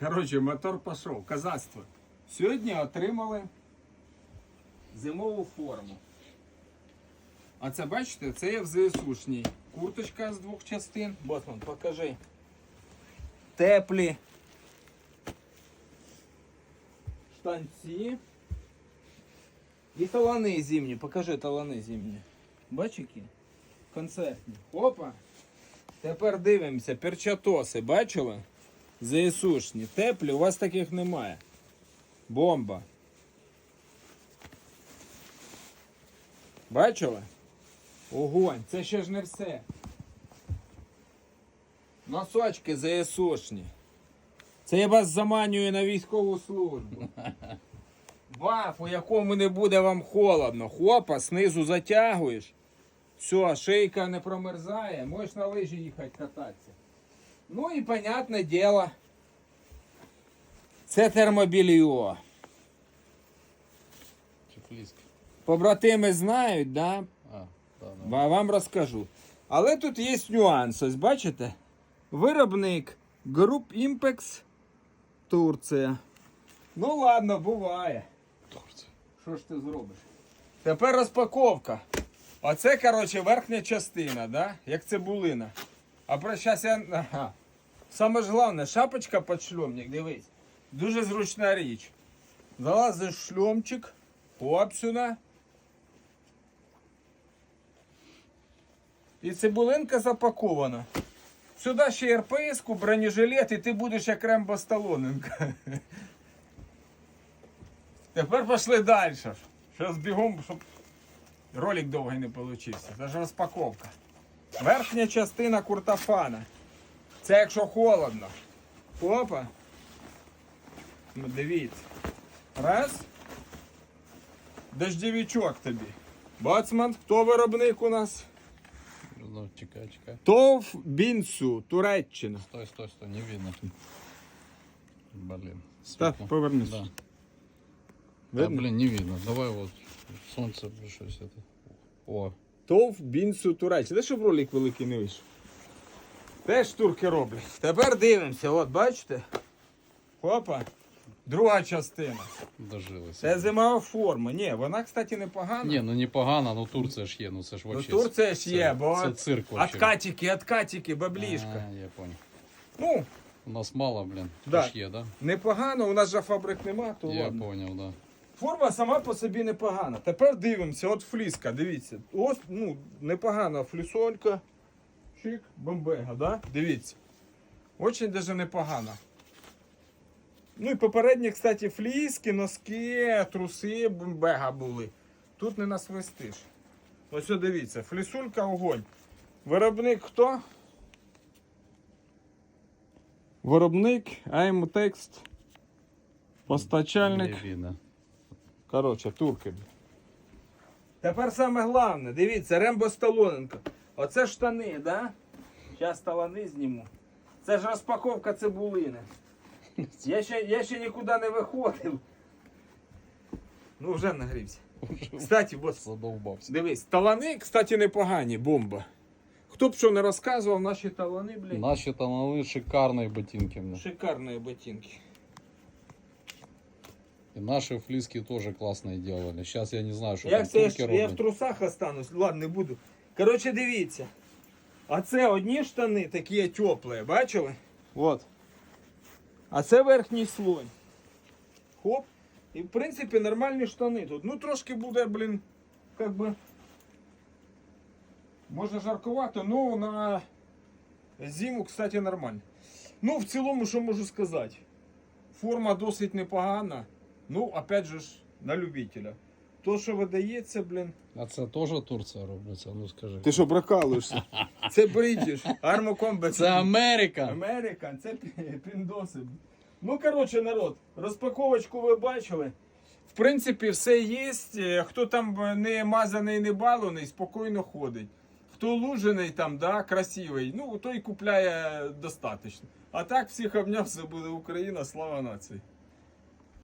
Коротше, мотор пішов. Казацтво. Сьогодні отримали зимову форму. А це бачите, це є в ЗСУшній. Курточка з двох частин. Ботман, покажи. Теплі. Штанці. І талани зимні. Покажи талани зимні. Бач які? Концертні. Опа. Тепер дивимося. Перчатоси, бачили? ЗСУшні. Теплі, у вас таких немає. Бомба. Бачили? Огонь, це ще ж не все. Носочки ЗСУшні. Це я вас заманюю на військову службу. Баф, у якому не буде вам холодно. Хопа, знизу затягуєш. Все, шийка не промерзає, можеш на лижі їхати кататися. Ну і понятне діло. Це термобільйо. Побратими знають, да? А, да, да. А вам розкажу. Але тут є нюанс, ось бачите? Виробник Group Impex Турція. Ну ладно, буває. Турція. Що ж ти зробиш? Тепер розпаковка. Оце, коротше, верхня частина, да? як цибулина. А про щас я. Ага. Саме ж головне, шапочка під шльомник, дивись. Дуже зручна річ. Залазиш шльомчик, оп. І цибулинка запакована. Сюди ще РПС-ку, бронежилет, і ти будеш як Рембо Сталоненко. Тепер пішли далі. Зараз бігом, щоб ролик довгий не получився. Це ж розпаковка. Верхня частина куртофана. Це якщо холодно. Опа. Ну дивіться. Раз. Дождевичок тобі. Бацман, хто виробник у нас? Ну, чекай, чекай. ТОВ Бінсу, Туреччина. Стой, стой, стой, не видно. Блин. Так, повернись. Да. Видно? Да, блин, не видно. Давай вот солнце щось это. О, ТОВ Бінсу Туреччина. Де щоб ролик великий не вийшов. Теж турки роблять. Тепер дивимося, от бачите? Опа. Друга частина. дожилися. Це зимова форма. Ні, вона, кстати, непогана. Ні, ну непогано, ну Турція ж є, ну це ж ну. Турція ж є, це- бо Це цирк вообще. откатики, откатики, баблішка. А, я понял. Ну, У нас мало, блин. Да. Да. є, да? непогано, у нас же фабрик нема, то я ладно. понял, да. Форма сама по собі непогана. Тепер дивимося, от фліска, дивіться. Ось, ну, непогана флісолька. Чик, бомбега, да? Дивіться. Очень даже непогана. Ну і попередні, кстати, фліски, носки, труси, бомбега були. Тут не насвистиш. Ось дивіться, флісулька огонь. Виробник хто? Виробник, Аймтекст, постачальник. Коротше, турки. Тепер саме головне, дивіться, Рембо Сталоненко. Оце штани, да? Зараз талани зніму. Це ж розпаковка цибулини. Я ще, я ще нікуди не виходив. Ну, вже нагрівся. Кстати, Задовбався. дивись, талани, кстати, непогані, бомба. Хто б що не розказував, наші талани, блін. Наші там шикарні ботинки. блин. Шикарні ботинки. И наши флиски тоже классные делали. Сейчас я не знаю, что Я, там турки я в трусах останусь, ладно, не буду. Коротше, дивіться. А це одні штани такі теплі, бачили? От. А це верхній слой. Хоп. І в принципі нормальні штани тут. Ну трошки буде, блін, как би. Може жаркувато, але на зиму, кстати, нормально. Ну, в цілому, що можу сказати? Форма досить непогана. Ну, опять же ж, на любителя. То, що видається, блін. А це теж Турція робиться, ну скажи. Ти що, прокалуєшся? Це British, Armo Combat. Це Америка! Америка, це піндоси. Ну, коротше, народ, розпаковочку ви бачили. В принципі, все є. Е, Хто там не мазаний, не баланий, спокійно ходить. Хто лужений там, да, красивий, ну той купляє достатньо. А так всіх обняв, все буде Україна, слава нації.